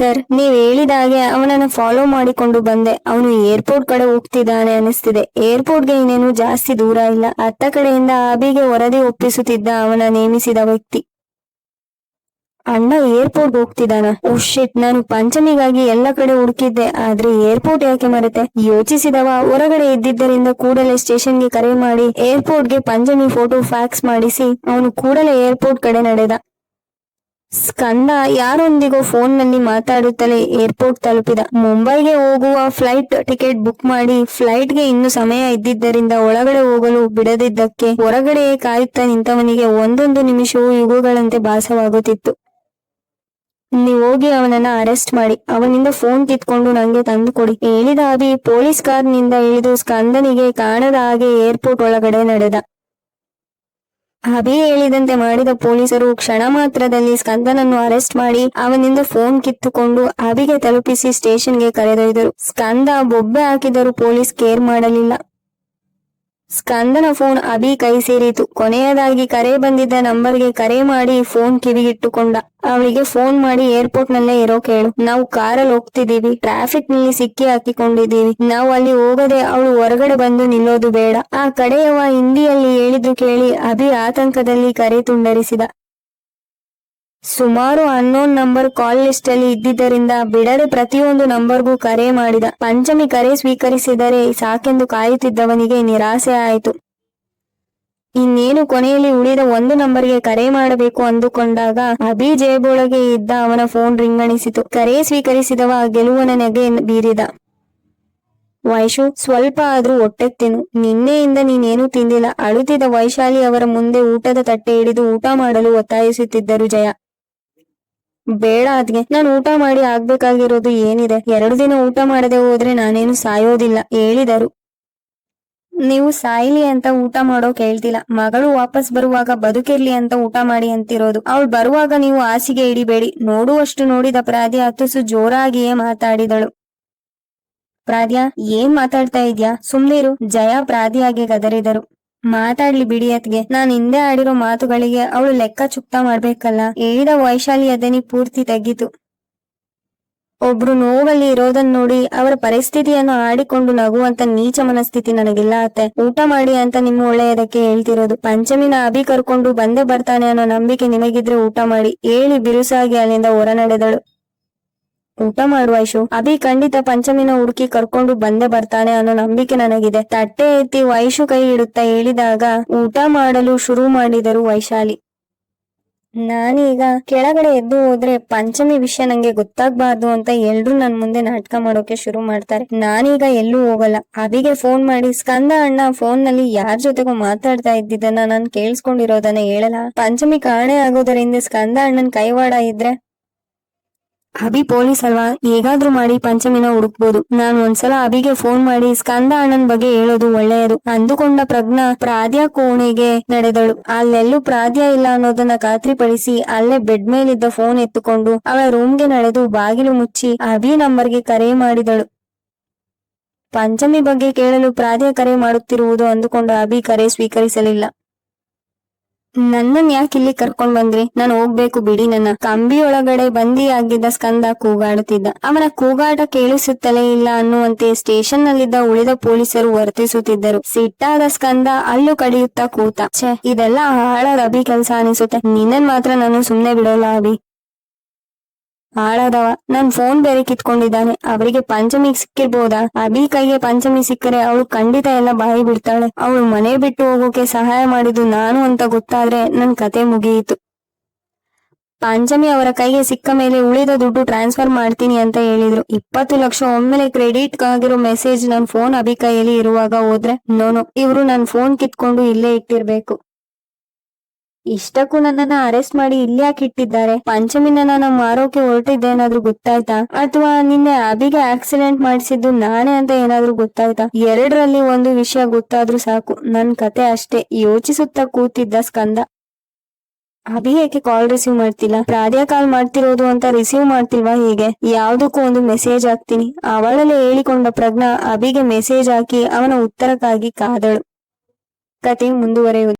Sir, ನೀವ್ ಹೇಳಿದ ಹಾಗೆ ಅವನನ್ನ ಫಾಲೋ ಮಾಡಿಕೊಂಡು ಬಂದೆ. ಅವನು ಏರ್ಪೋರ್ಟ್ ಕಡೆ ಹೋಗ್ತಿದ್ದಾನೆ ಅನಿಸ್ತಿದೆ ಏರ್ಪೋರ್ಟ್ಗೆ ಇನ್ನೇನು ಜಾಸ್ತಿ ದೂರ ಇಲ್ಲ. ಅತ್ತ ಕಡೆಯಿಂದ ಅಬಿಗೆ ವರದಿ ಒಪ್ಪಿಸುತ್ತಿದ್ದ ಅವನ ನೇಮಿಸಿದ ವ್ಯಕ್ತಿ. ಅಣ್ಣ ಏರ್ಪೋರ್ಟ್ ಹೋಗ್ತಿದ್ದಾನ? ಶಿಟ್ ನಾನು ಪಂಚಮಿಗಾಗಿ ಎಲ್ಲ ಕಡೆ ಹುಡುಕಿದ್ದೆ. ಆದ್ರೆ ಏರ್ಪೋರ್ಟ್ ಯಾಕೆ ಮರೆತೆ? ಯೋಚಿಸಿದವ ಹೊರಗಡೆ ಇದ್ದಿದ್ದರಿಂದ ಕೂಡಲೇ ಸ್ಟೇಷನ್ಗೆ ಕರೆ ಮಾಡಿ ಏರ್ಪೋರ್ಟ್ಗೆ ಪಂಚಮಿ ಫೋಟೋ ಫ್ಯಾಕ್ಸ್ ಮಾಡಿಸಿ ಅವನು ಕೂಡಲೇ ಏರ್ಪೋರ್ಟ್ ಕಡೆ ನಡೆದ. ಸ್ಕಂದ ಯಾರೊಂದಿಗೋ ಫೋನ್ನಲ್ಲಿ ಮಾತಾಡುತ್ತಲೇ ಏರ್ಪೋರ್ಟ್ ತಲುಪಿದ. ಮುಂಬೈಗೆ ಹೋಗುವ ಫ್ಲೈಟ್ ಟಿಕೆಟ್ ಬುಕ್ ಮಾಡಿ ಫ್ಲೈಟ್ಗೆ ಇನ್ನು ಸಮಯ ಇದ್ದಿದ್ದರಿಂದ ಒಳಗಡೆ ಹೋಗಲು ಬಿಡದಿದ್ದಕ್ಕೆ ಹೊರಗಡೆ ಕಾಯುತ್ತಾ ನಿಂತವನಿಗೆ ಒಂದೊಂದು ನಿಮಿಷವೂ ಯುಗಗಳಂತೆ ಭಾಸವಾಗುತ್ತಿತ್ತು. ನೀವು ಹೋಗಿ ಅವನನ್ನ ಅರೆಸ್ಟ್ ಮಾಡಿ, ಅವನಿಂದ ಫೋನ್ ಕಿತ್ಕೊಂಡು ನಂಗೆ ತಂದು ಕೊಡಿ, ಹೇಳಿದ ಅಭಿ ಪೊಲೀಸ್ ಕಾರ್ನಿಂದ ಇಳಿದು ಸ್ಕಂದನಿಗೆ ಕಾಣದ ಹಾಗೆ ಏರ್ಪೋರ್ಟ್ ಒಳಗಡೆ ನಡೆದ. ಅಭಿ ಹೇಳಿದಂತೆ ಮಾಡಿದ ಪೊಲೀಸರು ಕ್ಷಣ ಮಾತ್ರದಲ್ಲಿ ಸ್ಕಂದನನ್ನು ಅರೆಸ್ಟ್ ಮಾಡಿ ಅವನಿಂದ ಫೋನ್ ಕಿತ್ತುಕೊಂಡು ಅಭಿಗೆ ತಲುಪಿಸಿ ಸ್ಟೇಷನ್ಗೆ ಕರೆದೊಯ್ದರು. ಸ್ಕಂದ ಬೊಬ್ಬೆ ಹಾಕಿದರೂ ಪೊಲೀಸ್ ಕೇರ್ ಮಾಡಲಿಲ್ಲ. ಸ್ಕಂದನ ಫೋನ್ ಅಭಿ ಕೈ ಸೇರಿತು. ಕೊನೆಯದಾಗಿ ಕರೆ ಬಂದಿದ್ದ ನಂಬರ್ಗೆ ಕರೆ ಮಾಡಿ ಫೋನ್ ಕಿವಿಗಿಟ್ಟುಕೊಂಡ. ಅವಳಿಗೆ ಫೋನ್ ಮಾಡಿ ಏರ್ಪೋರ್ಟ್ ನಲ್ಲೇ ಇರೋ ಕೇಳು. ನಾವು ಕಾರಲ್ಲಿ ಹೋಗ್ತಿದೀವಿ ಟ್ರಾಫಿಕ್ನಲ್ಲಿ ಸಿಕ್ಕಿ ಹಾಕಿಕೊಂಡಿದೀವಿ ನಾವು ಅಲ್ಲಿ ಹೋಗದೆ ಅವಳು ಹೊರಗಡೆ ಬಂದು ನಿಲ್ಲೋದು ಬೇಡ. ಆ ಕಡೆಯವ ಹಿಂದಿಯಲ್ಲಿ ಹೇಳಿದ್ದು ಕೇಳಿ ಅಭಿ ಆತಂಕದಲ್ಲಿ ಕರೆ ತುಂಡರಿಸಿದ. ಸುಮಾರು ಅನ್ನೋನ್ ನಂಬರ್ ಕಾಲ್ ಲಿಸ್ಟ್ ಅಲ್ಲಿ ಇದ್ದಿದ್ದರಿಂದ ಬಿಡದೆ ಪ್ರತಿಯೊಂದು ನಂಬರ್ಗೂ ಕರೆ ಮಾಡಿದ. ಪಂಚಮಿ ಕರೆ ಸ್ವೀಕರಿಸಿದರೆ ಸಾಕೆಂದು ಕಾಯುತ್ತಿದ್ದವನಿಗೆ ನಿರಾಸೆ ಆಯಿತು. ಇನ್ನೇನು ಕೊನೆಯಲ್ಲಿ ಉಳಿದ ಒಂದು ನಂಬರ್ಗೆ ಕರೆ ಮಾಡಬೇಕು ಅಂದುಕೊಂಡಾಗ ಅಭಿ ಜೇಬೊಳಗೆ ಇದ್ದ ಅವನ ಫೋನ್ ರಿಂಗಣಿಸಿತು. ಕರೆ ಸ್ವೀಕರಿಸಿದವ ಗೆಲುವನ ನೆಗೆ ಬೀರಿದ. ವೈಶು, ಸ್ವಲ್ಪ ಆದ್ರೂ ಹೊಟ್ಟೆ ತಿನ್ನು. ನಿನ್ನೆಯಿಂದ ನೀನೇನು ತಿಂದಿಲ್ಲ. ಅಳುತ್ತಿದ್ದ ವೈಶಾಲಿ ಅವರ ಮುಂದೆ ಊಟದ ತಟ್ಟೆ ಹಿಡಿದು ಊಟ ಮಾಡಲು ಒತ್ತಾಯಿಸುತ್ತಿದ್ದರು ಜಯ. ಬೇಡ ಅದ್ಗೆ. ನಾನು ಊಟ ಮಾಡಿ ಆಗ್ಬೇಕಾಗಿರೋದು ಏನಿದೆ? ಎರಡು ದಿನ ಊಟ ಮಾಡದೆ ಹೋದ್ರೆ ನಾನೇನು ಸಾಯೋದಿಲ್ಲ, ಹೇಳಿದರು. ನೀವು ಸಾಯ್ಲಿ ಅಂತ ಊಟ ಮಾಡೋಕ್ ಹೇಳ್ತಿಲ್ಲ ಮಗಳು ವಾಪಸ್ ಬರುವಾಗ ಬದುಕಿರ್ಲಿ ಅಂತ ಊಟ ಮಾಡಿ ಅಂತಿರೋದು. ಅವಳು ಬರುವಾಗ ನೀವು ಹಾಸಿಗೆ ಹಿಡಿಬೇಡಿ. ನೋಡುವಷ್ಟು ನೋಡಿದ ಪ್ರಾಧ್ಯ ಅತ್ತಸು ಜೋರಾಗಿಯೇ ಮಾತಾಡಿದಳು. ಪ್ರಾಧ್ಯ, ಏನ್ ಮಾತಾಡ್ತಾ ಇದ್ಯಾ? ಸುಮ್ನಿರು. ಜಯ ಪ್ರಾದಿಯಾಗೆ ಗದರಿದರು. ಮಾತಾಡ್ಲಿ ಬಿಡಿ ಅತ್ಗೆ ನಾನ್ ಹಿಂದೆ ಆಡಿರೋ ಮಾತುಗಳಿಗೆ ಅವಳು ಲೆಕ್ಕ ಚುಕ್ತ ಮಾಡ್ಬೇಕಲ್ಲ. ಹೇಳಿದ ವೈಶಾಲಿ ಅದನಿ ಪೂರ್ತಿ ತೆಗ್ಗಿತು ಒಬ್ರು ನೋವಲ್ಲಿ ಇರೋದನ್ನ ನೋಡಿ ಅವರ ಪರಿಸ್ಥಿತಿಯನ್ನು ಆಡಿಕೊಂಡು ನಗುವಂತ ನೀಚ ಮನಸ್ಥಿತಿ ನನಗಿಲ್ಲ ಅತ್ತೆ. ಊಟ ಮಾಡಿ ಅಂತ ನಿಮ್ಮ ಒಳ್ಳೆಯದಕ್ಕೆ ಹೇಳ್ತಿರೋದು. ಪಂಚಮಿನ ಅಭಿ ಕರ್ಕೊಂಡು ಬಂದೇ ಬರ್ತಾನೆ ಅನ್ನೋ ನಂಬಿಕೆ ನಿಮಗಿದ್ರೆ ಊಟ ಮಾಡಿ. ಹೇಳಿ ಬಿರುಸಾಗಿ ಅಲ್ಲಿಂದ ಹೊರ ನಡೆದಳು ಊಟ ಮಾಡುವ ಐಶು. ಅಭಿ ಖಂಡಿತ ಪಂಚಮಿನ ಹುಡುಕಿ ಕರ್ಕೊಂಡು ಬಂದೇ ಬರ್ತಾನೆ ಅನ್ನೋ ನಂಬಿಕೆ ನನಗಿದೆ. ತಟ್ಟೆ ಎತ್ತಿ ವೈಶು ಕೈ ಇಡುತ್ತಾ ಹೇಳಿದಾಗ, ಊಟ ಮಾಡಲು ಶುರು ಮಾಡಿದರು ವೈಶಾಲಿ. ನಾನೀಗ ಕೆಳಗಡೆ ಎದ್ದು ಹೋದ್ರೆ ಪಂಚಮಿ ವಿಷಯ ನಂಗೆ ಗೊತ್ತಾಗ್ಬಾರ್ದು ಅಂತ ಎಲ್ರು ನನ್ ಮುಂದೆ ನಾಟಕ ಮಾಡೋಕೆ ಶುರು ಮಾಡ್ತಾರೆ. ನಾನೀಗ ಎಲ್ಲೂ ಹೋಗಲ್ಲ. ಅಭಿಗೆ ಫೋನ್ ಮಾಡಿ, ಸ್ಕಂದ ಅಣ್ಣ ಫೋನ್ನಲ್ಲಿ ಯಾರ್ ಜೊತೆಗೂ ಮಾತಾಡ್ತಾ ಇದ್ದಿದ್ದನ್ನ ನಾನ್ ಕೇಳಿಸ್ಕೊಂಡಿರೋದನ್ನ ಹೇಳಲ್ಲ. ಪಂಚಮಿ ಕಾಣೆ ಆಗೋದರಿಂದ ಸ್ಕಂದ ಅಣ್ಣನ್ ಕೈವಾಡ ಇದ್ರೆ ಅಭಿ ಪೊಲೀಸ್ ಅಲ್ವಾ? ಹೇಗಾದ್ರೂ ಮಾಡಿ ಪಂಚಮಿನ ಹುಡುಕ್ಬೋದು. ನಾನು ಒಂದ್ಸಲ ಅಭಿಗೆ ಫೋನ್ ಮಾಡಿ ಸ್ಕಂದ ಅಣ್ಣನ್ ಬಗ್ಗೆ ಹೇಳೋದು ಒಳ್ಳೆಯದು. ಅಂದುಕೊಂಡ ಪ್ರಜ್ಞಾ ಪ್ರಾದ್ಯ ಕೋಣೆಗೆ ನಡೆದಳು. ಅಲ್ಲೆಲ್ಲೂ ಪ್ರಾದ್ಯ ಇಲ್ಲ ಅನ್ನೋದನ್ನ ಖಾತ್ರಿಪಡಿಸಿ ಅಲ್ಲೇ ಬೆಡ್ ಮೇಲಿದ್ದ ಫೋನ್ ಎತ್ತುಕೊಂಡು ಅವಳ ರೂಮ್ಗೆ ನಡೆದು ಬಾಗಿಲು ಮುಚ್ಚಿ ಅಭಿ ನಂಬರ್ಗೆ ಕರೆ ಮಾಡಿದಳು. ಪಂಚಮಿ ಬಗ್ಗೆ ಕೇಳಲು ಪ್ರಾದ್ಯ ಕರೆ ಮಾಡುತ್ತಿರುವುದು ಅಂದುಕೊಂಡ ಅಭಿ ಕರೆ ಸ್ವೀಕರಿಸಲಿಲ್ಲ. ನನ್ನನ್ ಯಾಕೆ ಇಲ್ಲಿ ಕರ್ಕೊಂಡ್ ಬಂದ್ರಿ? ನಾನು ಹೋಗ್ಬೇಕು ಬಿಡಿ ನನ್ನ. ಕಂಬಿಯೊಳಗಡೆ ಬಂದಿಯಾಗಿದ್ದ ಸ್ಕಂದ ಕೂಗಾಡುತ್ತಿದ್ದ ಅವನ ಕೂಗಾಟ ಕೇಳಿಸುತ್ತಲೇ ಇಲ್ಲ ಅನ್ನುವಂತೆ ಸ್ಟೇಷನ್ ನಲ್ಲಿದ್ದ ಉಳಿದ ಪೊಲೀಸರು ವರ್ತಿಸುತ್ತಿದ್ದರು. ಸಿಟ್ಟಾದ ಸ್ಕಂದ ಅಲ್ಲು ಕಡಿಯುತ್ತಾ ಕೂತ, ಛೆ, ಇದೆಲ್ಲ ರಬಿ ಕೆಲಸ ಅನಿಸುತ್ತೆ. ನಿನ್ನನ್ ಮಾತ್ರ ನಾನು ಸುಮ್ನೆ ಬಿಡೋಲ್ಲ ಅಭಿ. ಹಾಳಾದವ. ನನ್ ಫೋನ್ ಬೇರೆ ಕಿತ್ಕೊಂಡಿದ್ದಾನೆ. ಅವರಿಗೆ ಪಂಚಮಿ ಸಿಕ್ಕಿರ್ಬೋದಾ? ಅಭಿ ಕೈಗೆ ಪಂಚಮಿ ಸಿಕ್ಕರೆ ಅವಳು ಖಂಡಿತ ಎಲ್ಲ ಬಾಯಿ ಬಿಡ್ತಾಳೆ. ಅವಳು ಮನೆ ಬಿಟ್ಟು ಹೋಗೋಕೆ ಸಹಾಯ ಮಾಡಿದ್ದು ನಾನು ಅಂತ ಗೊತ್ತಾದ್ರೆ ನನ್ ಕತೆ ಮುಗಿಯಿತು. ಪಂಚಮಿ ಅವರ ಕೈಗೆ ಸಿಕ್ಕ ಮೇಲೆ ಉಳಿದ ದುಡ್ಡು ಟ್ರಾನ್ಸ್ಫರ್ ಮಾಡ್ತೀನಿ ಅಂತ ಹೇಳಿದ್ರು. ಇಪ್ಪತ್ತು ಲಕ್ಷ ಒಮ್ಮೆಲೆ ಕ್ರೆಡಿಟ್ ಆಗಿರೋ ಮೆಸೇಜ್ ನನ್ ಫೋನ್ ಅಭಿ ಕೈಯಲ್ಲಿ ಇರುವಾಗ ಹೋದ್ರೆ, ನೋನು, ಇವ್ರು ನನ್ ಫೋನ್ ಕಿತ್ಕೊಂಡು ಇಲ್ಲೇ ಇಟ್ಟಿರ್ಬೇಕು. ಇಷ್ಟಕ್ಕೂ ನನ್ನನ್ನ ಅರೆಸ್ಟ್ ಮಾಡಿ ಇಲ್ಲಿ ಯಾಕೆ ಇಟ್ಟಿದ್ದಾರೆ? ಪಂಚಮಿನ ನಾನು ಮಾರೋಕೆ ಹೊರಟಿದ್ದೇನಾದ್ರೂ ಗೊತ್ತಾಯ್ತಾ? ಅಥವಾ ನಿನ್ನೆ ಅಬಿಗೆ ಆಕ್ಸಿಡೆಂಟ್ ಮಾಡಿಸಿದ್ದು ನಾನೇ ಅಂತ ಏನಾದ್ರು ಗೊತ್ತಾಯ್ತಾ? ಎರಡರಲ್ಲಿ ಒಂದು ವಿಷಯ ಗೊತ್ತಾದ್ರೂ ಸಾಕು. ನನ್ ಕತೆ ಅಷ್ಟೇ. ಯೋಚಿಸುತ್ತಾ ಕೂತಿದ್ದ ಸ್ಕಂದ. ಅಭಿ ಏಕೆ ಕಾಲ್ ರಿಸೀವ್ ಮಾಡ್ತಿಲ್ಲ? ರಾಧಿಯಾ ಕಾಲ್ ಮಾಡ್ತಿರೋದು ಅಂತ ರಿಸೀವ್ ಮಾಡ್ತಿಲ್ವಾ ಹೀಗೆ? ಯಾವ್ದಕ್ಕೂ ಒಂದು ಮೆಸೇಜ್ ಹಾಕ್ತೀನಿ. ಅವಳಲ್ಲೇ ಹೇಳಿಕೊಂಡ ಪ್ರಜ್ಞಾ ಅಭಿಗೆ ಮೆಸೇಜ್ ಹಾಕಿ ಅವನ ಉತ್ತರಕ್ಕಾಗಿ ಕಾದಳು. ಕತೆ ಮುಂದುವರೆಯುವುದು.